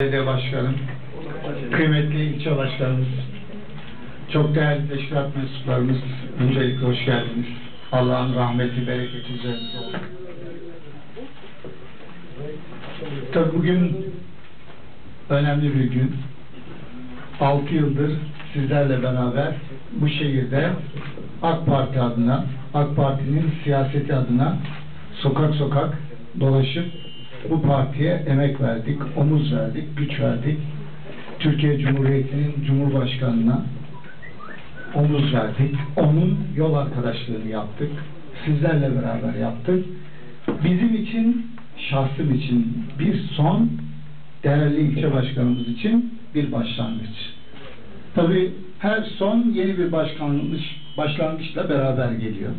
Belediye Başkanım, kıymetli ilçe başkanımız, çok değerli teşkilat mensuplarımız, öncelikle hoş geldiniz. Allah'ın rahmeti, bereketi üzerinize olsun. Tabii bugün önemli bir gün. 6 yıldır sizlerle beraber bu şehirde AK Parti adına, AK Parti'nin siyaseti adına sokak sokak dolaşıp bu partiye emek verdik, omuz verdik, güç verdik. Türkiye Cumhuriyeti'nin Cumhurbaşkanı'na omuz verdik. Onun yol arkadaşlığını yaptık. Sizlerle beraber yaptık. Bizim için, şahsım için bir son, değerli ilçe başkanımız için bir başlangıç. Tabii her son yeni bir başkanlık başlangıçla beraber geliyor.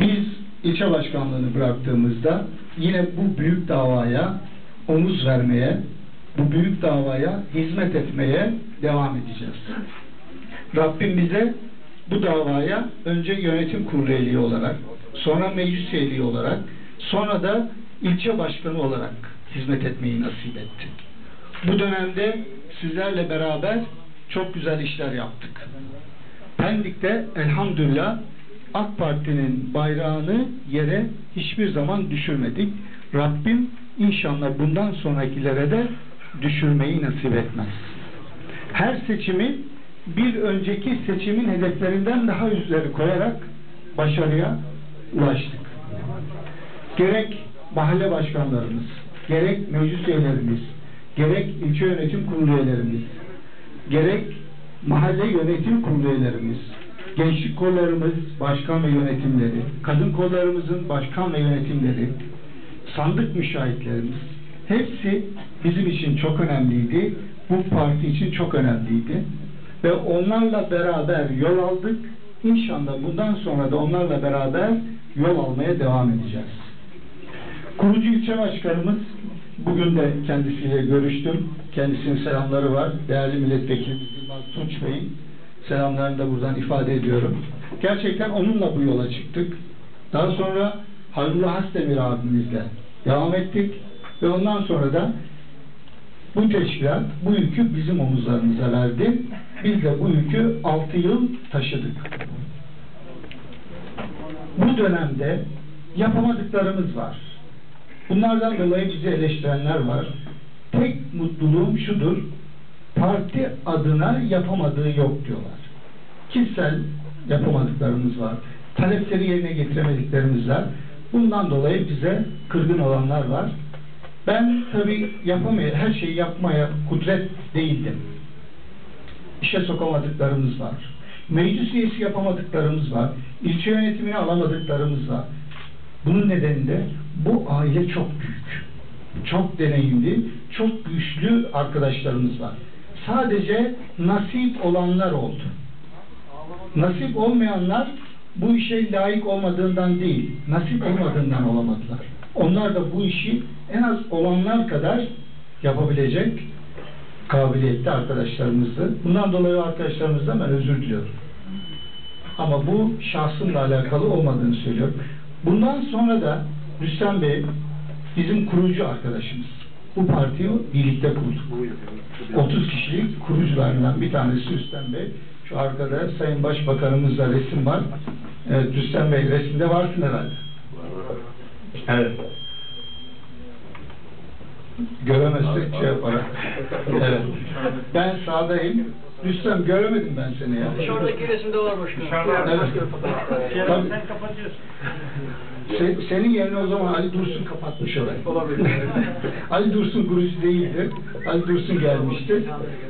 Biz ilçe başkanlığını bıraktığımızda yine bu büyük davaya omuz vermeye, bu büyük davaya hizmet etmeye devam edeceğiz. Rabbim bize bu davaya önce yönetim kurulu üyeliği olarak, sonra meclis üyeliği olarak, sonra da ilçe başkanı olarak hizmet etmeyi nasip etti. Bu dönemde sizlerle beraber çok güzel işler yaptık. Pendik'te elhamdülillah AK Parti'nin bayrağını yere hiçbir zaman düşürmedik. Rabbim inşallah bundan sonrakilere de düşürmeyi nasip etmez. Her seçimi bir önceki seçimin hedeflerinden daha üzeri koyarak başarıya ulaştık. Gerek mahalle başkanlarımız, gerek meclis üyelerimiz, gerek ilçe yönetim kurulu üyelerimiz, gerek mahalle yönetim kurulu üyelerimiz, gençlik kollarımız başkan ve yönetimleri, kadın kollarımızın başkan ve yönetimleri, sandık müşahitlerimiz, hepsi bizim için çok önemliydi. Bu parti için çok önemliydi. Ve onlarla beraber yol aldık. İnşallah bundan sonra da onlarla beraber yol almaya devam edeceğiz. Kurucu ilçe başkanımız bugün de kendisiyle görüştüm. Kendisinin selamları var. Değerli milletvekilimiz Yılmaz Tunç Bey'in selamlarını da buradan ifade ediyorum. Gerçekten onunla bu yola çıktık. Daha sonra Halilullah Hasdemir abimizle devam ettik ve ondan sonra da bu teşkilat bu yükü bizim omuzlarımıza verdi. Biz de bu yükü 6 yıl taşıdık. Bu dönemde yapamadıklarımız var. Bunlardan dolayı bizi eleştirenler var. Tek mutluluğum şudur. Parti adına yapamadığı yok diyorlar. Kişisel yapamadıklarımız var. Talepleri yerine getiremediklerimiz var. Bundan dolayı bize kırgın olanlar var. Ben tabi yapamaya, her şeyi yapmaya kudret değildim. İşe sokamadıklarımız var. Meclis üyesi yapamadıklarımız var. İlçe yönetimini alamadıklarımız var. Bunun nedeni de bu aile çok büyük. Çok deneyimli, çok güçlü arkadaşlarımız var. Sadece nasip olanlar oldu. Nasip olmayanlar bu işe layık olmadığından değil, nasip olmadığından olamadılar. Onlar da bu işi en az olanlar kadar yapabilecek kabiliyetli arkadaşlarımızdı. Bundan dolayı arkadaşlarımızdan ben özür diliyorum. Ama bu şahsımla alakalı olmadığını söylüyorum. Bundan sonra da Rüstem Bey bizim kurucu arkadaşımız. Bu partiyi birlikte kurduk. 30 kişilik kurucularından bir tanesi Rüstem Bey. Şu arkada Sayın Başbakanımızla resim var. Evet, Rüstem Bey resimde varsın herhalde. Evet. Göremezsek şey yaparak. Evet. Ben sağdayım. Rüstem göremedim ben seni ya. Şuradaki resimde var başkanım. Evet. Tabii. Sen kapatıyorsun. Se- senin yerine o zaman Ali Dursun kapatmış orayı. Olabilir. Ali Dursun kurucu değildi. Ali Dursun gelmişti.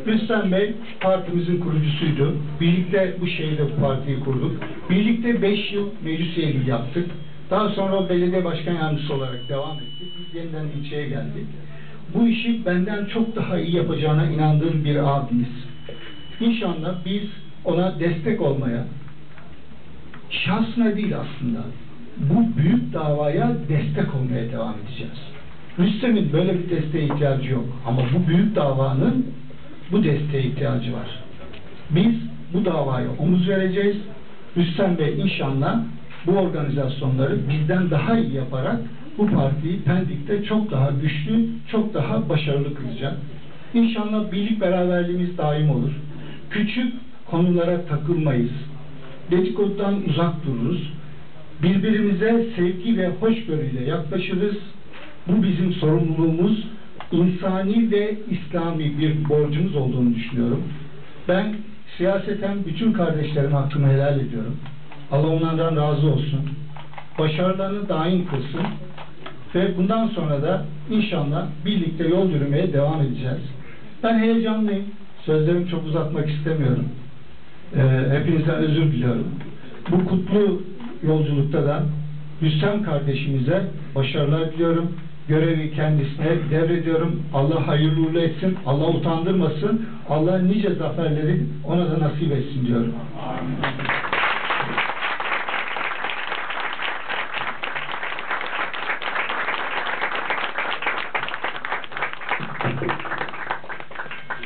Rüstem Bey partimizin kurucusuydu. Birlikte bu şehirde bu partiyi kurduk. Birlikte 5 yıl meclis üyeliği yaptık. Daha sonra belediye başkan yardımcısı olarak devam ettik. Biz yeniden ilçeye geldik. Bu işi benden çok daha iyi yapacağına inandığım bir abimiz. İnşallah biz ona destek olmaya, şahsına değil aslında, bu büyük davaya destek olmaya devam edeceğiz. Rüstem'in böyle bir desteğe ihtiyacı yok. Ama bu büyük davanın bu desteğe ihtiyacı var. Biz bu davaya omuz vereceğiz. Rüstem Bey inşallah bu organizasyonları bizden daha iyi yaparak bu partiyi Pendik'te çok daha güçlü, çok daha başarılı kılacak. İnşallah birlik beraberliğimiz daim olur. Küçük konulara takılmayız. Dedikodudan uzak dururuz. Birbirimize sevgi ve hoşgörüyle yaklaşırız. Bu bizim sorumluluğumuz, insani ve İslami bir borcumuz olduğunu düşünüyorum. Ben siyaseten bütün kardeşlerim hakkımı helal ediyorum. Allah onlardan razı olsun. Başarılarını daim kılsın. Ve bundan sonra da inşallah birlikte yol yürümeye devam edeceğiz. Ben heyecanlıyım. Sözlerimi çok uzatmak istemiyorum. Ee, hepinizden özür diliyorum. Bu kutlu yolculukta da Rüstem kardeşimize başarılar diliyorum. Görevi kendisine devrediyorum. Allah hayırlı uğurlu etsin. Allah utandırmasın. Allah nice zaferleri ona da nasip etsin diyorum.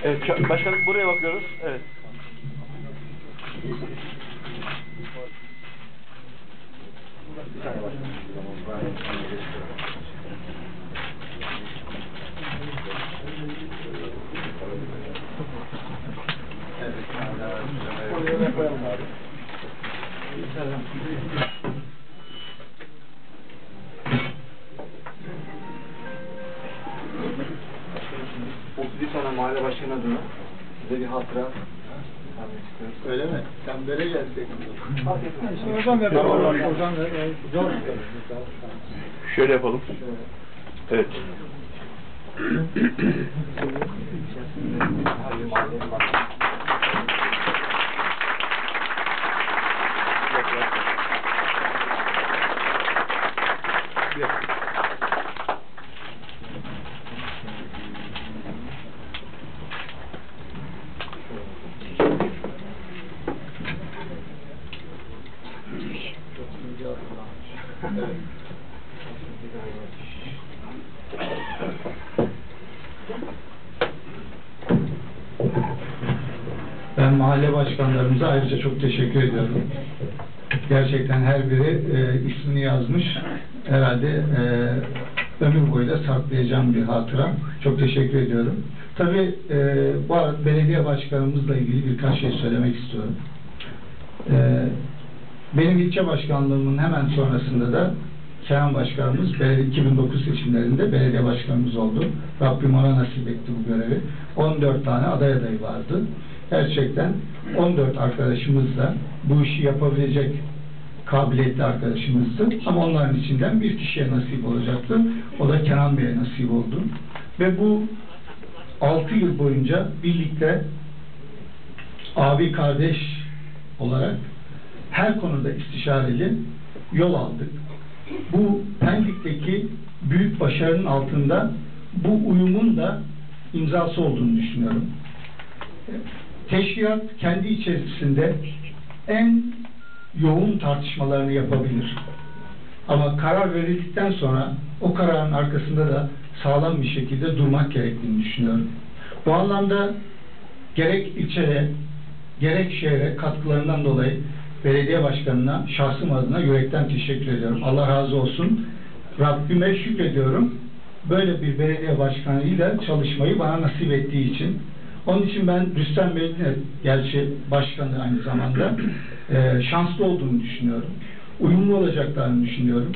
Evet, başkanım buraya bakıyoruz. Evet. Mahalle başkanı adına size bir hatıra. Öyle mi? Sen böyle gelsin. Hocam ver. Hocam ver. Zor. Şöyle yapalım. Evet. Ben mahalle başkanlarımıza ayrıca çok teşekkür ediyorum. Gerçekten her biri e, ismini yazmış. Herhalde e, ömür boyu da saklayacağım bir hatıra. Çok teşekkür ediyorum. Tabii e, bu arada belediye başkanımızla ilgili birkaç şey söylemek istiyorum. E, benim ilçe başkanlığımın hemen sonrasında da Kenan Başkanımız belediye 2009 seçimlerinde belediye başkanımız oldu. Rabbim ona nasip etti bu görevi. 14 tane aday adayı vardı. Gerçekten 14 arkadaşımız da bu işi yapabilecek kabiliyetli arkadaşımızdı. Ama onların içinden bir kişiye nasip olacaktı. O da Kenan Bey'e nasip oldu. Ve bu 6 yıl boyunca birlikte abi kardeş olarak her konuda istişareli yol aldık. Bu Pendik'teki büyük başarının altında bu uyumun da imzası olduğunu düşünüyorum. Teşkilat kendi içerisinde en yoğun tartışmalarını yapabilir. Ama karar verildikten sonra o kararın arkasında da sağlam bir şekilde durmak gerektiğini düşünüyorum. Bu anlamda gerek ilçeye, gerek şehre katkılarından dolayı belediye başkanına şahsım adına yürekten teşekkür ediyorum. Allah razı olsun. Rabbime şükrediyorum. Böyle bir belediye başkanıyla çalışmayı bana nasip ettiği için. Onun için ben Rüstem Bey'in de gerçi başkanı aynı zamanda e, şanslı olduğunu düşünüyorum. Uyumlu olacaklarını düşünüyorum.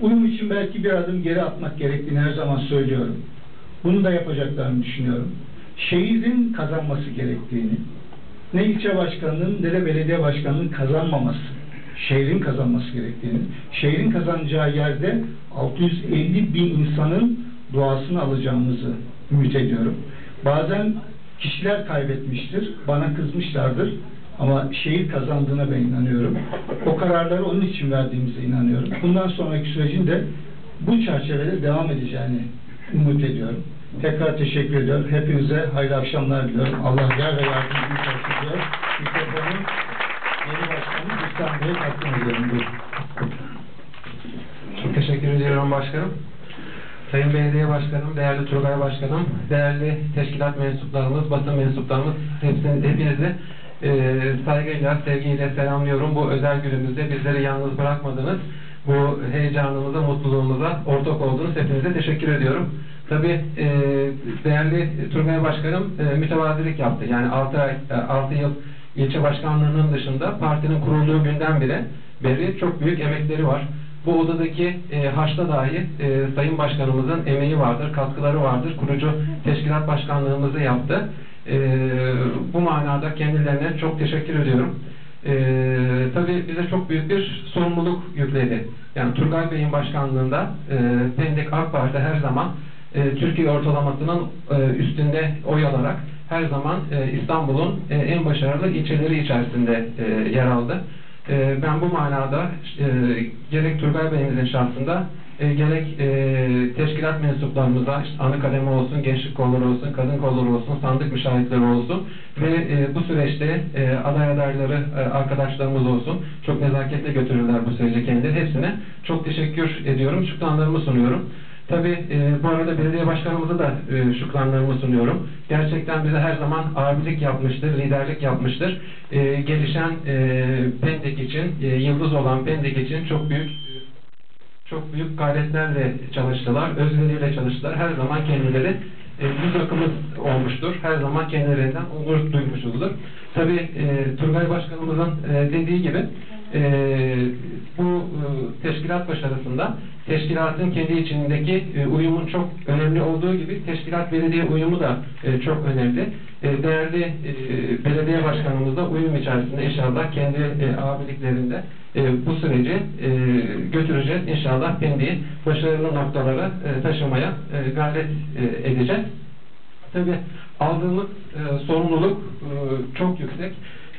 Uyum için belki bir adım geri atmak gerektiğini her zaman söylüyorum. Bunu da yapacaklarını düşünüyorum. Şehrin kazanması gerektiğini, ne ilçe başkanının ne de belediye başkanının kazanmaması, şehrin kazanması gerektiğini, şehrin kazanacağı yerde 650 bin insanın duasını alacağımızı ümit ediyorum. Bazen kişiler kaybetmiştir, bana kızmışlardır ama şehir kazandığına ben inanıyorum. O kararları onun için verdiğimize inanıyorum. Bundan sonraki sürecin de bu çerçevede devam edeceğini umut ediyorum. Tekrar teşekkür ediyorum. Hepinize hayırlı akşamlar diliyorum. Allah yar ve yardımcınız olsun. Mikrofonu yeni başkanımız Rüstem Bey'e takdim ediyorum. Çok teşekkür ediyorum başkanım. Sayın Belediye Başkanım, değerli Turgay Başkanım, değerli teşkilat mensuplarımız, basın mensuplarımız, hepsini, hepinizi e, saygıyla, sevgiyle selamlıyorum. Bu özel günümüzde bizleri yalnız bırakmadınız. bu heyecanımıza, mutluluğumuza ortak oldunuz. Hepinize teşekkür ediyorum. Tabii e, değerli Turgay Başkanım e, mütevazilik yaptı. Yani 6 ay, 6 yıl ilçe başkanlığının dışında partinin kurulduğu günden beri beri çok büyük emekleri var. Bu odadaki e, haçta dahi e, Sayın Başkanımızın emeği vardır, katkıları vardır. Kurucu teşkilat başkanlığımızı yaptı. E, bu manada kendilerine çok teşekkür ediyorum. E, tabii bize çok büyük bir sorumluluk yükledi. Yani Turgay Bey'in başkanlığında e, Pendik AK her zaman e, Türkiye ortalamasının e, üstünde oy alarak her zaman e, İstanbul'un e, en başarılı ilçeleri içerisinde e, yer aldı. E, ben bu manada e, gerek Turgay Bey'imizin şahsında e, gerek e, teşkilat mensuplarımıza, işte anı kalemi olsun, gençlik kolları olsun, kadın kolları olsun, sandık müşahitleri olsun ve bu süreçte aday adayları arkadaşlarımız olsun. Çok nezaketle götürürler bu süreci kendileri. Hepsine çok teşekkür ediyorum. Şükranlarımı sunuyorum. Tabii e, bu arada belediye başkanımıza da e, şükranlarımı sunuyorum. Gerçekten bize her zaman abilik yapmıştır, liderlik yapmıştır. E, gelişen e, Pendik için, e, yıldız olan Pendik için çok büyük çok büyük gayretlerle çalıştılar, özveriyle çalıştılar. Her zaman kendileri e, yüz akımız olmuştur. Her zaman kendilerinden onur duymuşuzdur. Tabii e, Turgay Başkanımızın e, dediği gibi e, bu e, teşkilat başarısında teşkilatın kendi içindeki e, uyumun çok önemli olduğu gibi teşkilat belediye uyumu da e, çok önemli. E, değerli e, belediye başkanımız da uyum içerisinde inşallah kendi e, abiliklerinde e, bu süreci e, götüreceğiz. İnşallah kendi başarılı noktalara e, taşımaya e, gayret e, edeceğiz. Tabii aldığımız e, sorumluluk e, çok yüksek.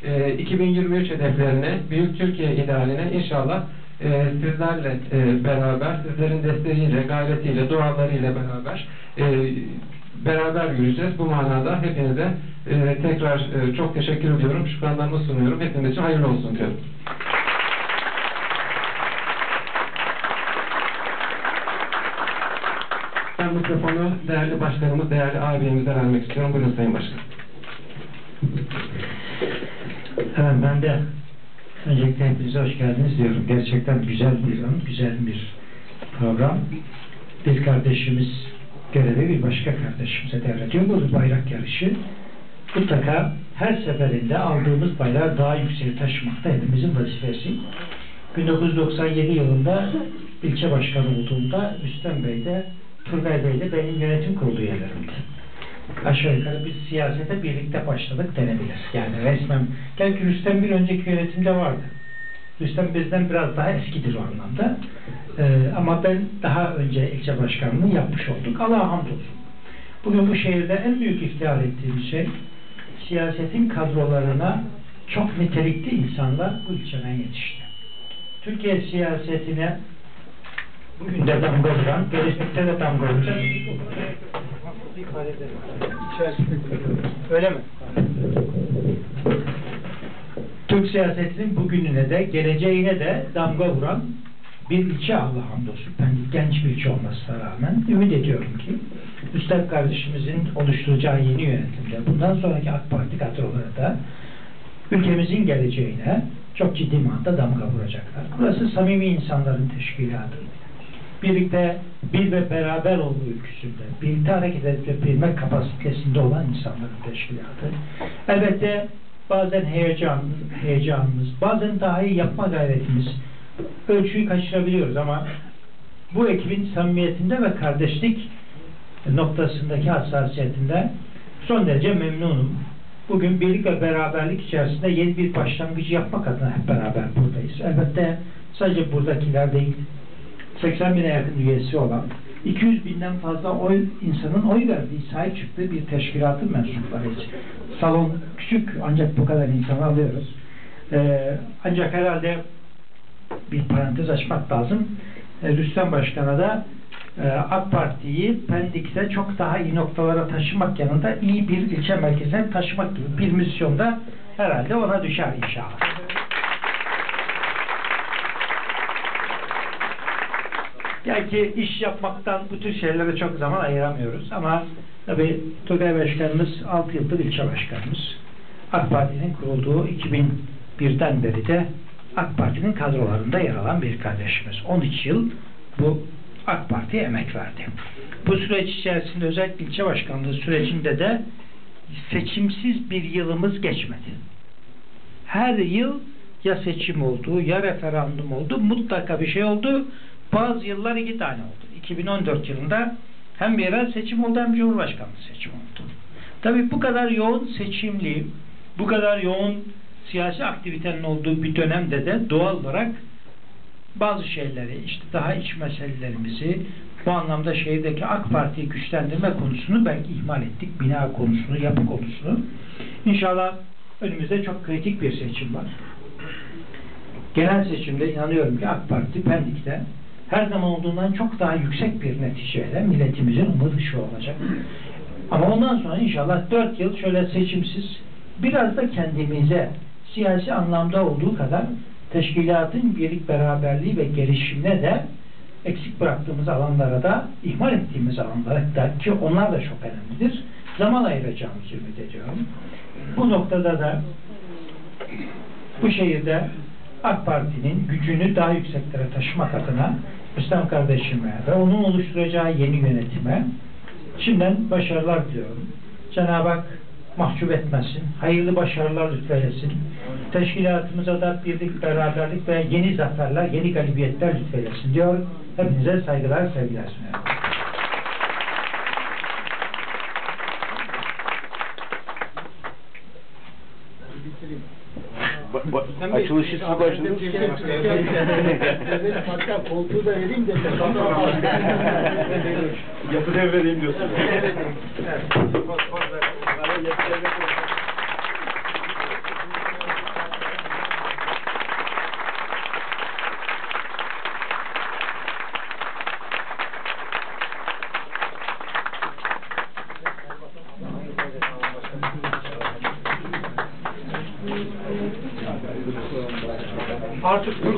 E, 2023 hedeflerine, Büyük Türkiye idealine inşallah e, sizlerle e, beraber, sizlerin desteğiyle, gayretiyle, dualarıyla beraber e, beraber yürüyeceğiz. Bu manada hepinize e, tekrar e, çok teşekkür ediyorum. Şükranlarımı sunuyorum. Hepiniz için hayırlı olsun diyorum. Ben mikrofonu değerli başkanımız, değerli abimize vermek istiyorum. Buyurun Sayın Başkan. Evet, ben de öncelikle hepinize hoş geldiniz diyorum. Gerçekten güzel bir an, güzel bir program. Bir kardeşimiz görevi bir başka kardeşimize devrediyor. Bu bayrak yarışı. Mutlaka her seferinde aldığımız bayrağı daha yükseğe taşımakta hepimizin vazifesi. 1997 yılında ilçe başkanı olduğumda Rüstem Bey de Turgay Bey de benim yönetim kurulu üyelerimdi aşağı yukarı biz siyasete birlikte başladık denebilir. Yani resmen, belki Rüstem bir önceki yönetimde vardı. Rüstem bizden biraz daha eskidir o anlamda. Ee, ama ben daha önce ilçe başkanlığı yapmış olduk. Allah'a hamdolsun. Bugün bu şehirde en büyük iftihar ettiğim şey siyasetin kadrolarına çok nitelikli insanlar bu ilçeden yetişti. Türkiye siyasetine bugün de damga vuran, gelecekte de damga vuracak. Öyle mi? Türk siyasetinin bugününe de geleceğine de damga vuran bir ilçe Allah hamdolsun. Ben genç bir ilçe olmasına rağmen ümit ediyorum ki Üstad kardeşimizin oluşturacağı yeni yönetimde bundan sonraki AK Parti kadroları da ülkemizin geleceğine çok ciddi manada damga vuracaklar. Burası samimi insanların teşkilatı birlikte bir ve beraber olma ülküsünde, birlikte hareket edebilme kapasitesinde olan insanların teşkilatı. Elbette bazen heyecan, heyecanımız, bazen daha iyi yapma gayretimiz ölçüyü kaçırabiliyoruz ama bu ekibin samimiyetinde ve kardeşlik noktasındaki hassasiyetinde son derece memnunum. Bugün birlik ve beraberlik içerisinde yeni bir başlangıcı yapmak adına hep beraber buradayız. Elbette sadece buradakiler değil, 80 bine yakın üyesi olan 200 binden fazla oy insanın oy verdiği, sahip çıktığı bir teşkilatın mensuplarıyız. Salon küçük ancak bu kadar insanı alıyoruz. Ee, ancak herhalde bir parantez açmak lazım. Ee, Rüstem Başkan'a da e, AK Parti'yi Pendik'te çok daha iyi noktalara taşımak yanında iyi bir ilçe merkezine taşımak gibi bir misyonda herhalde ona düşer inşallah. Belki iş yapmaktan bu tür şeylere çok zaman ayıramıyoruz ama tabi Tugay Başkanımız 6 yıldır ilçe başkanımız. AK Parti'nin kurulduğu 2001'den beri de AK Parti'nin kadrolarında yer alan bir kardeşimiz. 13 yıl bu AK Parti'ye emek verdi. Bu süreç içerisinde özellikle ilçe başkanlığı sürecinde de seçimsiz bir yılımız geçmedi. Her yıl ya seçim oldu ya referandum oldu mutlaka bir şey oldu. Bazı yıllar iki tane oldu. 2014 yılında hem yerel seçim oldu hem cumhurbaşkanlığı seçimi oldu. Tabii bu kadar yoğun seçimli, bu kadar yoğun siyasi aktivitenin olduğu bir dönemde de doğal olarak bazı şeyleri, işte daha iç meselelerimizi, bu anlamda şehirdeki AK Parti'yi güçlendirme konusunu belki ihmal ettik. Bina konusunu, yapı konusunu. İnşallah önümüzde çok kritik bir seçim var. Genel seçimde inanıyorum ki AK Parti Pendik'te her zaman olduğundan çok daha yüksek bir neticeyle milletimizin umut ışığı olacak. Ama ondan sonra inşallah dört yıl şöyle seçimsiz biraz da kendimize siyasi anlamda olduğu kadar teşkilatın birlik beraberliği ve gelişimine de eksik bıraktığımız alanlara da ihmal ettiğimiz alanlara da ki onlar da çok önemlidir. Zaman ayıracağımızı ümit ediyorum. Bu noktada da bu şehirde AK Parti'nin gücünü daha yükseklere taşımak adına Rüstem kardeşime ve onun oluşturacağı yeni yönetime şimdiden başarılar diliyorum. Cenab-ı Hak mahcup etmesin. Hayırlı başarılar lütfeylesin. Teşkilatımıza da birlik, beraberlik ve yeni zaferler, yeni galibiyetler lütfeylesin diyor. Hepinize saygılar, sevgiler sunuyorum. Açılışı siz başladınız. Hatta koltuğu da vereyim de. Yapı devredeyim diyorsun. Artık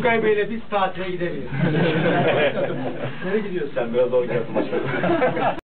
Turgay Bey'le biz tatile gidebiliriz. Nereye gidiyorsun? Sen biraz zor geldin başkanım.